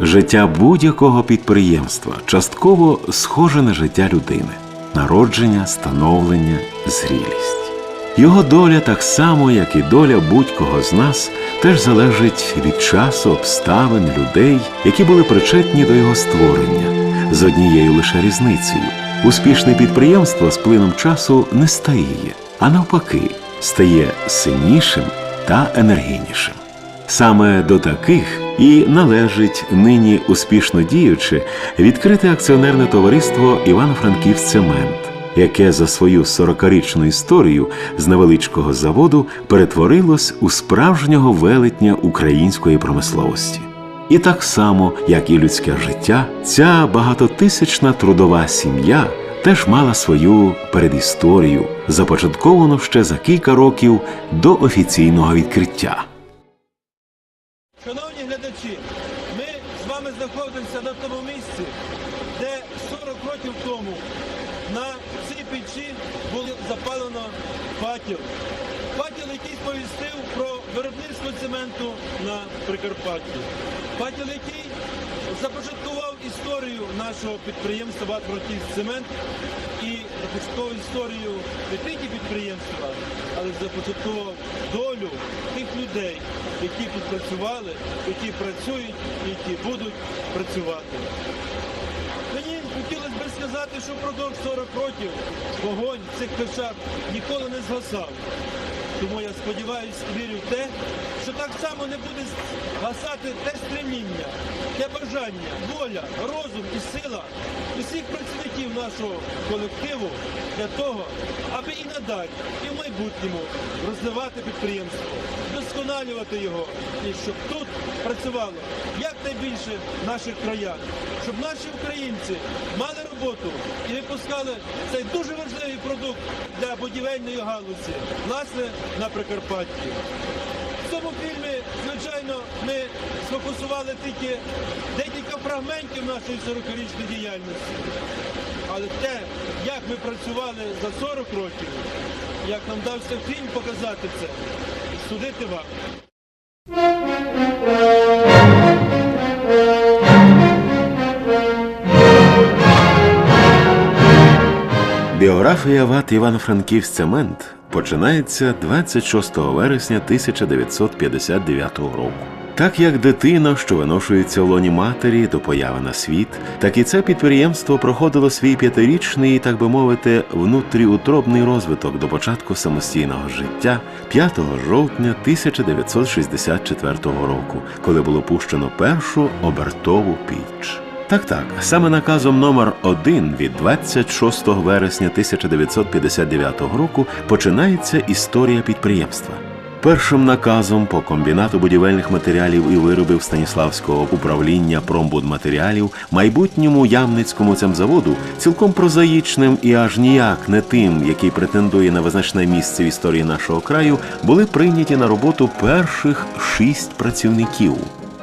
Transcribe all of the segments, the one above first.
Життя будь-якого підприємства частково схоже на життя людини: народження, становлення, зрілість. Його доля, так само, як і доля будь-кого з нас, теж залежить від часу, обставин, людей, які були причетні до його створення, з однією лише різницею. Успішне підприємство з плином часу не стаїє, а навпаки, стає сильнішим та енергійнішим. Саме до таких і належить нині успішно діюче відкрите акціонерне товариство Івано-Франківськцемент, яке за свою 40-річну історію з невеличкого заводу перетворилось у справжнього велетня української промисловості. І так само, як і людське життя, ця багатотисячна трудова сім'я теж мала свою передісторію, започатковану ще за кілька років до офіційного відкриття. Шановні глядачі, ми з вами знаходимося на тому місці, де 40 років тому на цій печі було запалено патіл. Патіл, який сповістив про виробництво цементу на Прикарпатті. Патіл, який започаткував історію нашого підприємства «Ватфранківськцемент» і започаткував історію не тільки підприємства, але започаткував долю тих людей, які тут працювали, які працюють і які будуть працювати. Мені хотілося б сказати, що впродовж 40 років вогонь цих печах ніколи не згасав. Тому я сподіваюся і вірю в те, що так само не буде гасати те стремління, те бажання, воля, розум і сила усіх працівників нашого колективу для того, аби і надалі, і в майбутньому розвивати підприємство, вдосконалювати його, і щоб тут працювало якнайбільше наших краян, щоб наші українці мали роботу і випускали цей дуже важливий продукт для будівельної галузі, власне, на Прикарпатті. В цьому фільмі, звичайно, ми сфокусували тільки декілька фрагментів нашої 40-річної діяльності. Але те, як ми працювали за 40 років, як нам дався фільм показати це, судити вам. Біографія ВАТ Івано-Франківськ-Цемент починається 26 вересня 1959 року. Так як дитина, що виношується в лоні матері до появи на світ, так і це підприємство проходило свій п'ятирічний, так би мовити, внутріутробний розвиток до початку самостійного життя 5 жовтня 1964 року, коли було пущено першу обертову піч. Так, так, саме наказом номер 1 від 26 вересня 1959 року починається історія підприємства. Першим наказом по комбінату будівельних матеріалів і виробів Станіславського управління промбудматеріалів майбутньому ямницькому цемзаводу, цілком прозаїчним і аж ніяк не тим, який претендує на визначне місце в історії нашого краю, були прийняті на роботу перших шість працівників.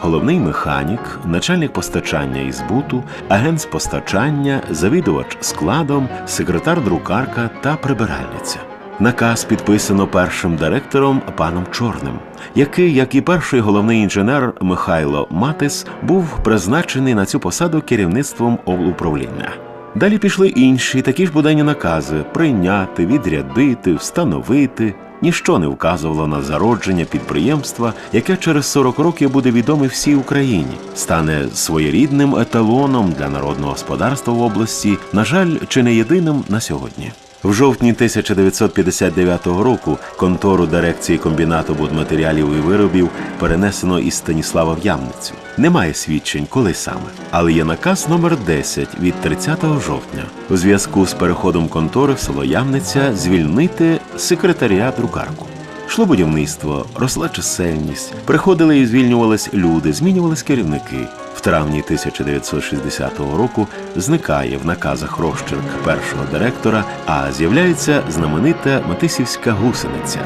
Головний механік, начальник постачання і збуту, агент з постачання, завідувач складом, секретар-друкарка та прибиральниця. Наказ підписано першим директором паном Чорним, який, як і перший головний інженер Михайло Матис, був призначений на цю посаду керівництвом управління. Далі пішли інші такі ж буденні накази прийняти, відрядити, встановити. Ніщо не вказувало на зародження підприємства, яке через 40 років буде відоме всій Україні, стане своєрідним еталоном для народного господарства в області, на жаль, чи не єдиним на сьогодні. В жовтні 1959 року контору дирекції комбінату будматеріалів і виробів перенесено із Станіслава в Ямницю. Немає свідчень, коли саме, але є наказ номер 10 від 30 жовтня у зв'язку з переходом контори в село Ямниця звільнити секретаря друкарку. Шло будівництво, росла чисельність, приходили і звільнювались люди, змінювались керівники. В травні 1960 року зникає в наказах розчерк першого директора, а з'являється знаменита Матисівська гусениця.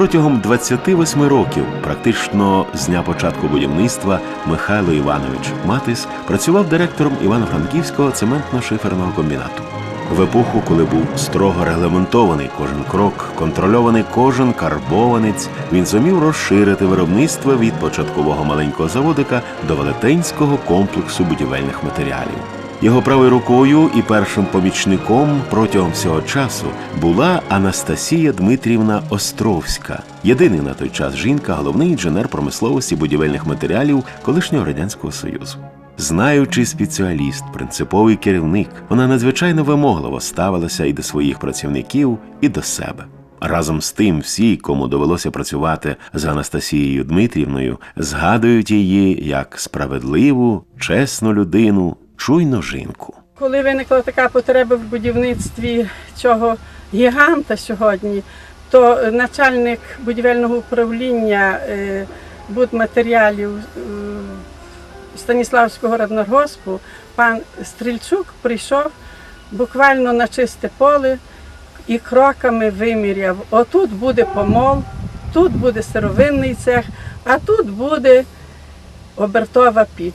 Протягом 28 років, практично з дня початку будівництва, Михайло Іванович Матис працював директором Івано-Франківського цементно-шиферного комбінату. В епоху, коли був строго регламентований кожен крок, контрольований кожен карбованець, він зумів розширити виробництво від початкового маленького заводика до велетенського комплексу будівельних матеріалів. Його правою рукою і першим помічником протягом всього часу була Анастасія Дмитрівна Островська, єдиний на той час жінка, головний інженер промисловості будівельних матеріалів колишнього радянського союзу. Знаючий спеціаліст, принциповий керівник, вона надзвичайно вимогливо ставилася і до своїх працівників, і до себе. Разом з тим, всі, кому довелося працювати з Анастасією Дмитрівною, згадують її як справедливу, чесну людину, чуйну жінку. Коли виникла така потреба в будівництві цього гіганта сьогодні, то начальник будівельного управління е, будматеріалів е, Станіславського радноргоспу, пан Стрільчук прийшов буквально на чисте поле і кроками виміряв. Отут буде помол, тут буде сировинний цех, а тут буде обертова піч.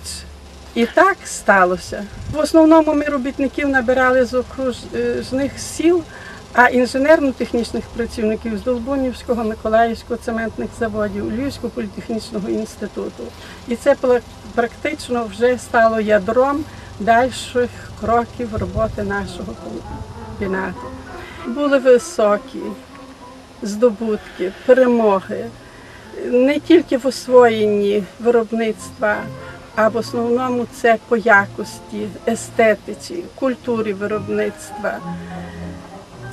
І так сталося. В основному ми робітників набирали з окружних сіл, а інженерно-технічних працівників з Долбунівського, Миколаївського цементних заводів, Львівського політехнічного інституту. І це практично вже стало ядром дальших кроків роботи нашого комбінату. Були високі здобутки, перемоги не тільки в освоєнні виробництва, а в основному це по якості, естетиці, культурі виробництва.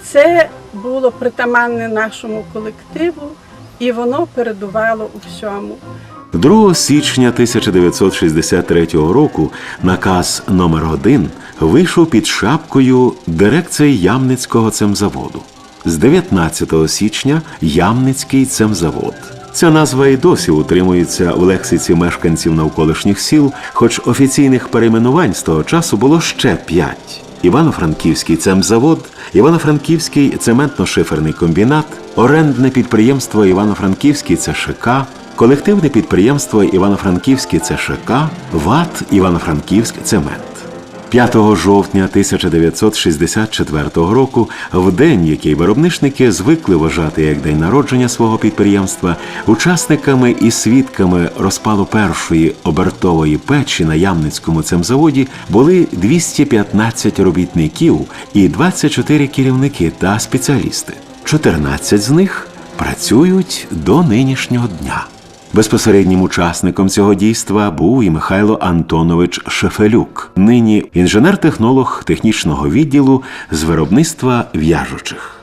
Це було притаманне нашому колективу, і воно передувало у всьому. 2 січня 1963 року наказ номер 1 вийшов під шапкою дирекції Ямницького цемзаводу. З 19 січня Ямницький цемзавод. Ця назва і досі утримується в лексиці мешканців навколишніх сіл, хоч офіційних перейменувань з того часу було ще п'ять: Івано-Франківський цемзавод, Івано-Франківський цементно-шиферний комбінат, орендне підприємство Івано-Франківський ЦШК, колективне підприємство Івано-Франківський ЦШК, ВАТ Івано-Франківськ Цемент. 5 жовтня 1964 року, в день, який виробничники звикли вважати як день народження свого підприємства, учасниками і свідками розпалу першої обертової печі на Ямницькому цемзаводі були 215 робітників і 24 керівники та спеціалісти. 14 з них працюють до нинішнього дня. Безпосереднім учасником цього дійства був і Михайло Антонович Шефелюк, нині інженер-технолог технічного відділу з виробництва в'яжучих.